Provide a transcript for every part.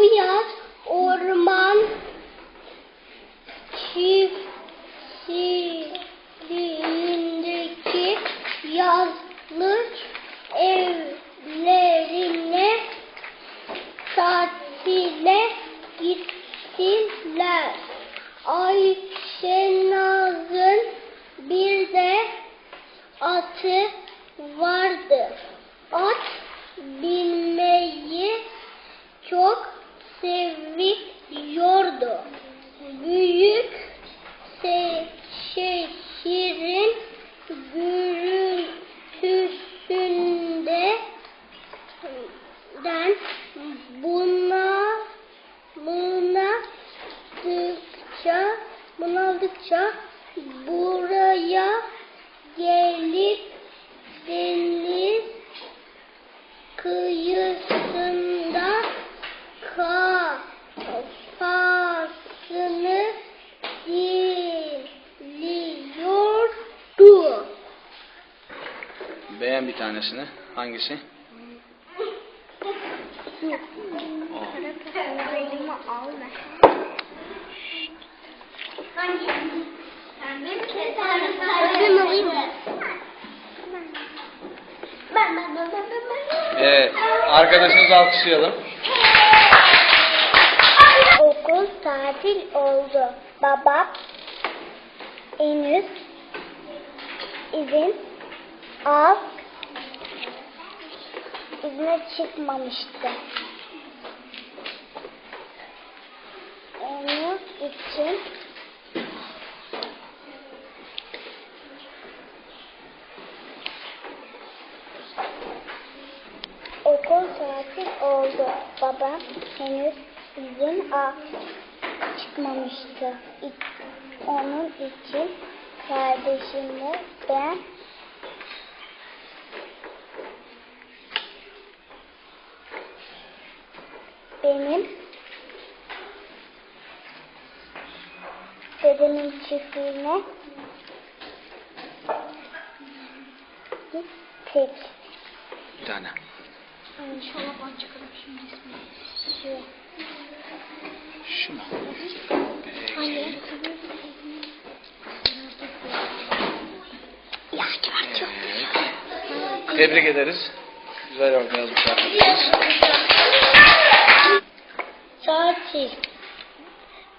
Bu yaz orman çiftliğindeki yazlık evlerine tatile gittiler. Ayşenaz'ın bir de atı vardı. Tanesini. Hangisi? O. Evet. Arkadaşınızı alkışlayalım. Okul tatil oldu. Babam henüz izin al izne çıkmamıştı. Onun için okul tatil oldu. Babam henüz izin al çıkmamıştı. Onun için kardeşimle ben benim dedemin çiftliğine tek Bir tane. İnşallah ben çıkarım şimdi ismini. Şu. Şu mu? Evet. Tebrik ederiz. Güzel arkadaşınız. Tatil.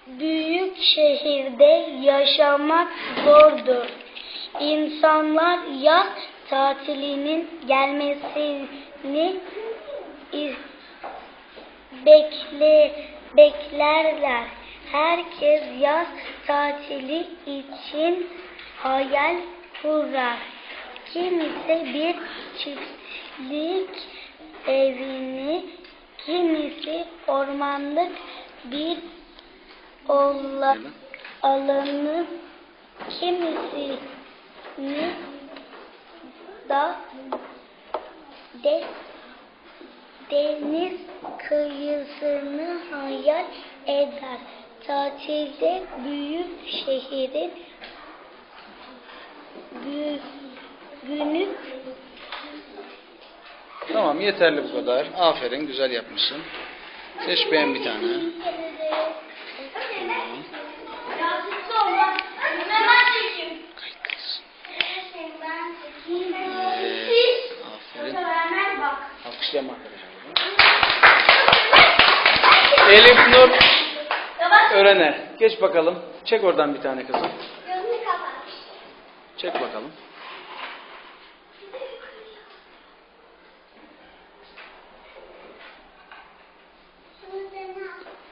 Büyük şehirde yaşamak zordur. İnsanlar yaz tatilinin gelmesini bekle beklerler. Herkes yaz tatili için hayal kurar. Kimisi bir çiftlik evini, kimisi ormanlık bir ola, alanı, kimisini da de, deniz kıyısını hayal eder. Tatilde büyük şehrin gü- günlük Tamam yeterli bu kadar. Aferin güzel yapmışsın. Seç beğen bir tane. Evet. Aferin. Alkışlayalım arkadaşlar. Elif Nur Örener. Geç bakalım. Çek oradan bir tane kızım. Çek bakalım.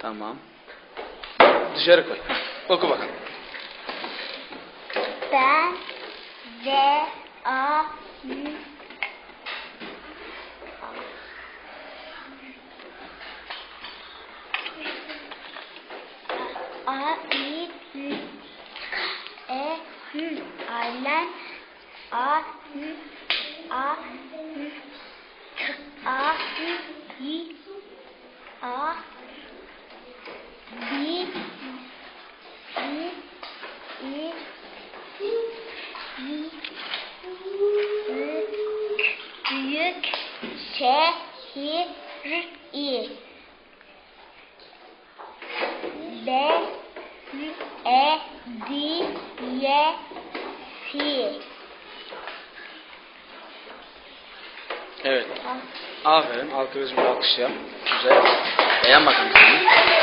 Tamam. Dışarı koy. Oku bakalım. Ben ve a m a i ü e hü ailen a hü a hü k a hü i a bi i i büyük şehir i B E D Y F Evet. Aferin. Alkırıcı bir alkış yap. Güzel. Beğen bakalım seni.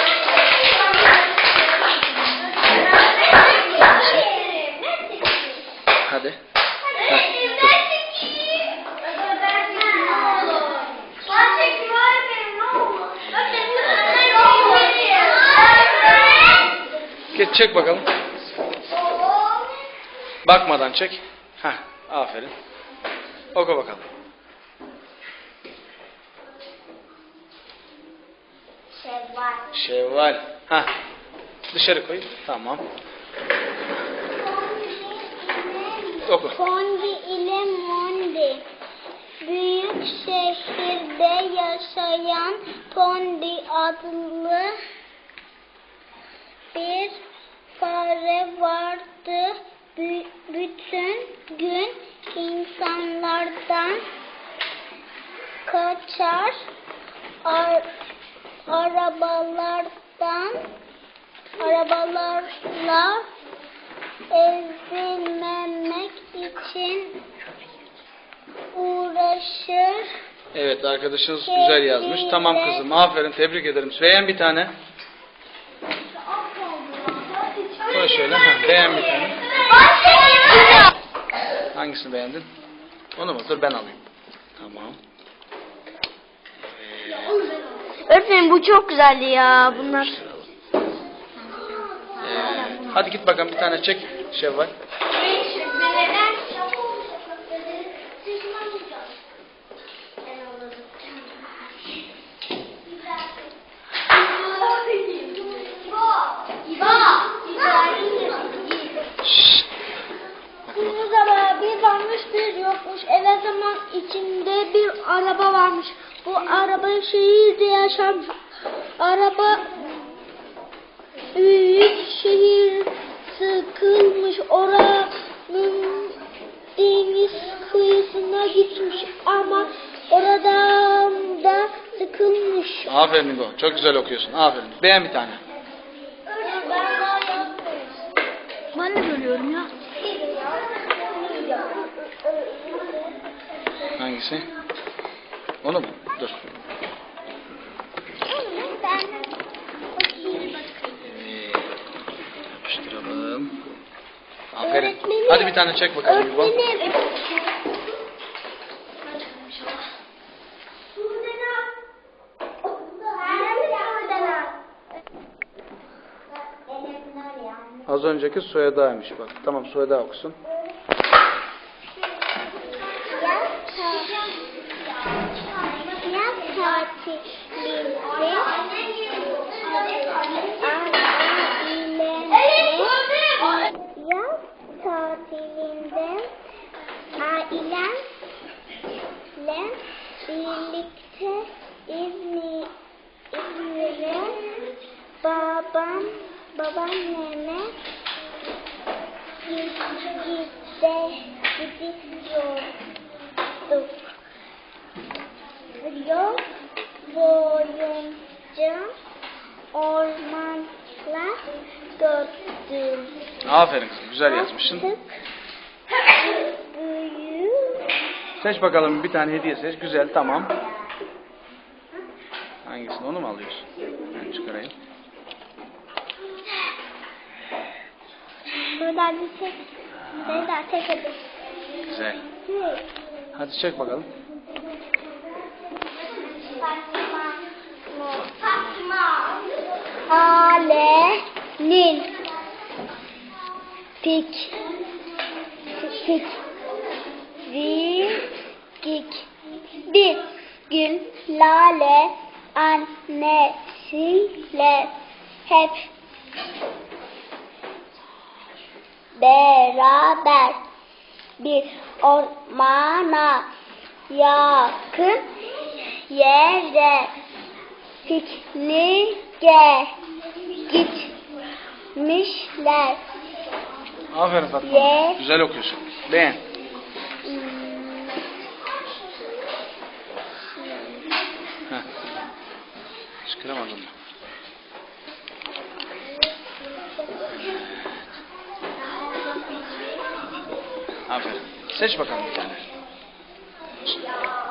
çek bakalım. Bakmadan çek. Heh, aferin. Oku bakalım. Şevval. Ha. Dışarı koy. Tamam. Oku. Kondi ile Mondi. Büyük şehirde yaşayan Pondi adlı bir fare vardı. Bü- bütün gün insanlardan kaçar. Ar- arabalardan arabalarla ezilmemek için uğraşır. Evet arkadaşınız güzel yazmış. Tamam kızım. Aferin. Tebrik ederim. Beğen bir tane. Koy şöyle. Ha, beğen bir tane. Hangisini beğendin? Onu mu? Dur ben alayım. Tamam. Öğretmenim bu çok güzeldi ya bunlar. Ee, hadi git bakalım bir tane çek Şevval. Şşt. Kırmızı araba bir varmış bir yokmuş. Eve zaman içinde bir araba varmış. Bu araba şehirde yaşarmış. Araba büyük şehir sıkılmış. Oranın deniz kıyısına gitmiş ama oradan da sıkılmış. Aferin İbo. Çok güzel okuyorsun. Aferin. Beğen bir tane. Ben de görüyorum ya. Hangisi? Onu mu? Dur. Yapıştıralım. Aferin. Öğretmenim. Hadi bir tane çek bakalım İbo. Öğretmenim. Az önceki soyadaymış bak. Tamam soyada okusun. Tatilinde ailemle birlikte İzmir, İzmir'e babam, babaanneme gide, gidiyorduk. Yol boyunca ormanlar gördüm. Aferin kızım. Güzel yazmışsın. Seç bakalım bir tane hediye seç. Güzel tamam. Hangisini onu mu alıyorsun? Ben çıkarayım. buradan bir tek bir daha tek edin. Güzel. Hadi çek bakalım. Fatma. Fatma. Alenin. Pik. Pik. Vikik. Bir gün Lale annesiyle hep beraber bir ormana yakın yere pikniğe etmişler. Aferin Fatma. Ve Güzel okuyorsun. Beğen. Heh. Çıkaramadım. Aferin. Seç bakalım bir tane.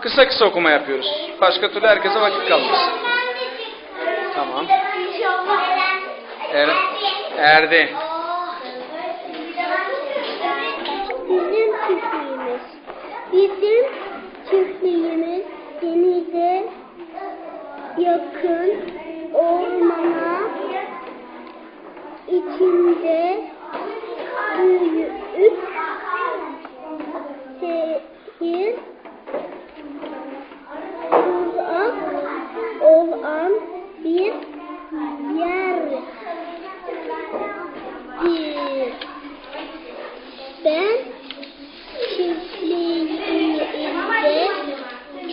Kısa kısa okuma yapıyoruz. Başka türlü herkese vakit kalmaz. Tamam. Eren erdi. Bizim çiftliğimiz. Bizim çiftliğimiz denize yakın ormana içinde büyük şehir uzak olan bir yerdir. Ben çiftliğimde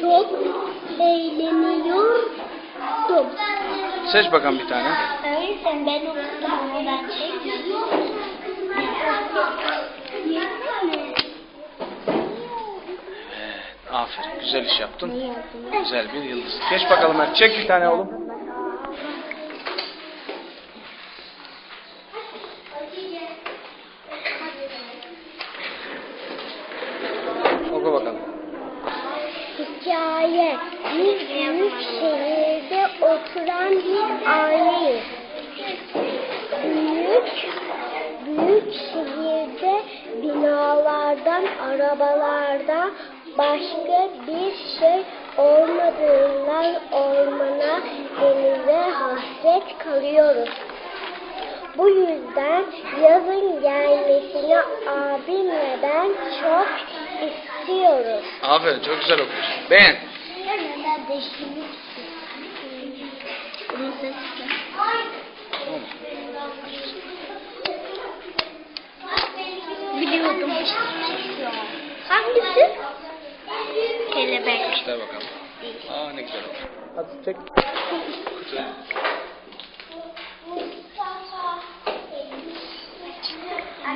çok eğleniyordum. Seç bakalım bir tane. Öyleyse ben ben çekmedim. Aferin. Güzel iş yaptın. Güzel bir yıldız. Geç bakalım. Çek bir tane oğlum. Oku bakalım. Hikaye. Bir büyük şehirde oturan bir aileyiz. Büyük, büyük şehirde arabalardan başka bir şey olmadığından ormana, denize hasret kalıyoruz. Bu yüzden yazın gelmesini abimle ben çok istiyoruz. Aferin. Çok güzel okuyorsun. Beğen. Ben değiştirmek Biliyordum. Hangisi? Kelebek. Göster bakalım. Aa ne güzel oldu. Hadi çek. Kutu.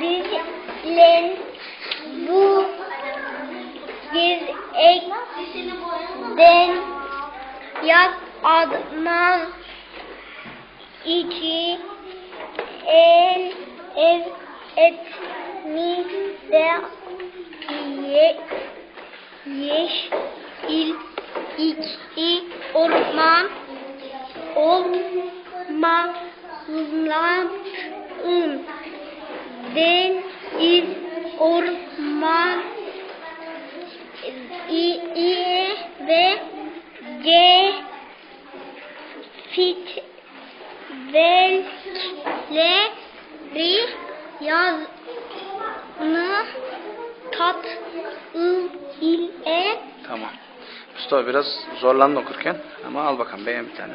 Bizlen bu gezekten yak adnan iki el ev etmide ye, yeşil iki orman olmaların deniz orman iyi ve C fitvelleri yazını tat ile Tamam. Mustafa biraz zorlandın okurken ama al bakalım beğen bir tane.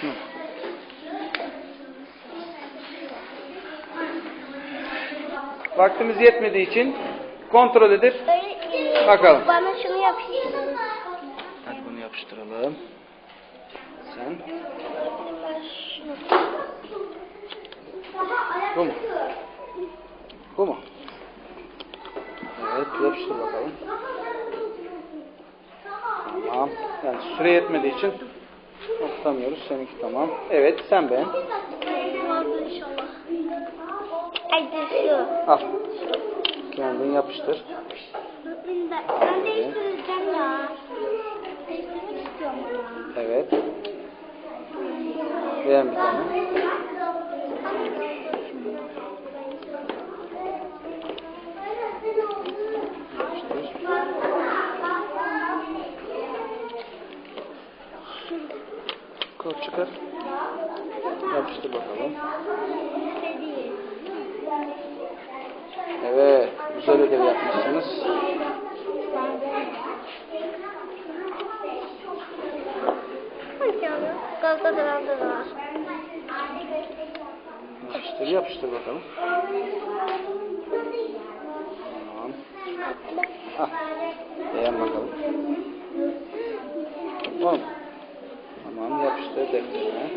Şunu. Vaktimiz yetmediği için kontrol edip Bakalım. Bana şunu yapıştırın. hadi bunu yapıştıralım. Sen bu mu? Bu mu? Evet yapıştır bakalım. Tamam. Yani süre yetmediği için tutamıyoruz. Seninki tamam. Evet sen düşüyor. Al. Kendin yapıştır. Ben, ben değiştireceğim ya. Değiştirmek istiyorum ya. Evet. Beğen bir tane. Kol çıkar. Yapıştır bakalım. Evet. Güzel ödev yapmışsınız. Galatasaray'da da var. Yapıştır, yapıştır bakalım. Tamam. Ah, beğen bakalım. Tamam. Tamam, yapıştır defterine.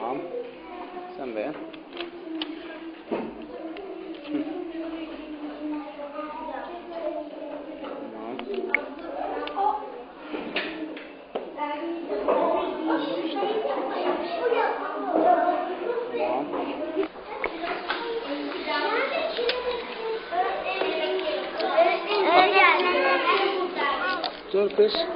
Tamam. Sen beğen. Dur